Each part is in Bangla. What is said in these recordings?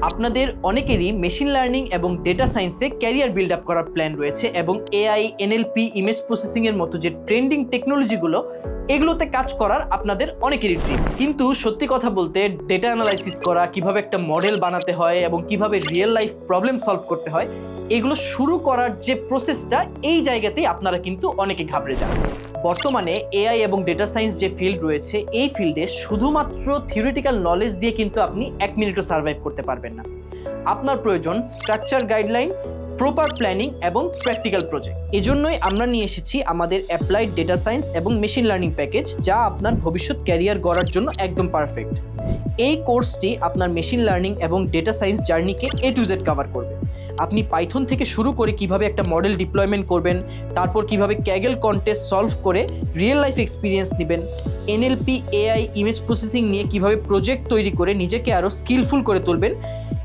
আপনাদের অনেকেরই মেশিন লার্নিং এবং ডেটা সায়েন্সে ক্যারিয়ার বিল্ড আপ করার প্ল্যান রয়েছে এবং এআই এনএলপি ইমেজ প্রসেসিং এর মতো যে ট্রেন্ডিং টেকনোলজিগুলো এগুলোতে কাজ করার আপনাদের অনেকেরই ড্রিম কিন্তু সত্যি কথা বলতে ডেটা অ্যানালাইসিস করা, কীভাবে একটা মডেল বানাতে হয় এবং কীভাবে রিয়েল লাইফ প্রবলেম সলভ করতে হয়, এগুলো শুরু করার যে প্রসেসটা এই জায়গাতেই আপনারা কিন্তু অনেকে ঘাবড়ে যান। বর্তমানে এআই এবং ডেটা সায়েন্স যে ফিল্ড রয়েছে, এই ফিল্ডে শুধুমাত্র থিওরিটিক্যাল নলেজ দিয়ে কিন্তু আপনি এক মিনিটও সার্ভাইভ করতে পারবেন না। আপনার প্রয়োজন স্ট্রাকচার গাইডলাইন প্রপার প্ল্যানিং এবং প্র্যাকটিক্যাল প্রজেক্ট এজন্যই আমরা নিয়ে এসেছি আমাদের অ্যাপ্লাইড ডেটা সায়েন্স এবং মেশিন লার্নিং প্যাকেজ যা আপনার ভবিষ্যৎ ক্যারিয়ার গড়ার জন্য একদম পারফেক্ট এই কোর্সটি আপনার মেশিন লার্নিং এবং ডেটা সায়েন্স জার্নিকে এ টু জেড কভার করবে। আপনি পাইথন থেকে শুরু করে কীভাবে একটা মডেল ডিপ্লয়মেন্ট করবেন, তারপর কীভাবে ক্যাগেল কন্টেস্ট সলভ করে রিয়েল লাইফ এক্সপিরিয়েন্স নেবেন এনএলপি এআই ইমেজ প্রসেসিং নিয়ে কীভাবে প্রজেক্ট তৈরি করে নিজেকে আরও স্কিলফুল করে তুলবেন।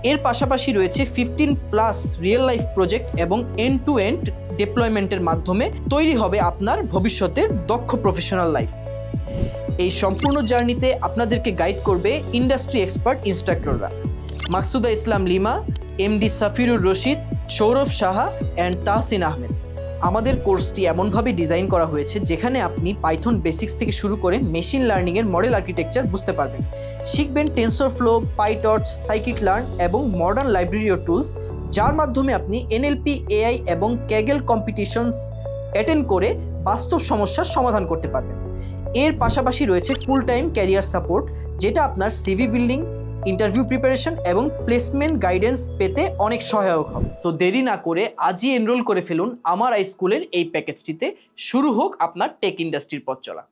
এর পাশাপাশি রয়েছে fifteen plus real life project এবং এন্ড টু এন্ড ডিপ্লয়মেন্টের মাধ্যমে তৈরি হবে আপনার ভবিষ্যতের দক্ষ প্রফেশনাল লাইফ এই সম্পূর্ণ জার্নিতে আপনাদেরকে গাইড করবে ইন্ডাস্ট্রি এক্সপার্ট ইনস্ট্রাক্টররা মাকসুদা ইসলাম লিমা এমডি সাফিরুর রশিদ, সৌরভ সাহা অ্যান্ড তাহসিন আহমেদ। আমাদের কোর্সটি এমনভাবে ডিজাইন করা হয়েছে যেখানে আপনি পাইথন বেসিক্স থেকে শুরু করে মেশিন লার্নিংয়ের মডেল আর্কিটেকচার বুঝতে পারবেন। শিখবেন TensorFlow PyTorch, scikit learn এবং মডার্ন লাইব্রেরি ও টুলস, যার মাধ্যমে আপনি এনএলপি এআই এবং ক্যাগেল কম্পিটিশনস অ্যাটেন্ড করে বাস্তব সমস্যার সমাধান করতে পারবেন। এর পাশাপাশি রয়েছে ফুল টাইম ক্যারিয়ার সাপোর্ট যেটা আপনার সিভি বিল্ডিং ইন্টারভিউ প্রিপারেশন এবং প্লেসমেন্ট গাইডেন্স পেতে অনেক সহায়ক হবে। সো দেরি না করে আজই এনরোল করে ফেলুন আমার আই স্কুলের এই প্যাকেজটিতে শুরু হোক আপনার টেক ইন্ডাস্ট্রির পথ চলা।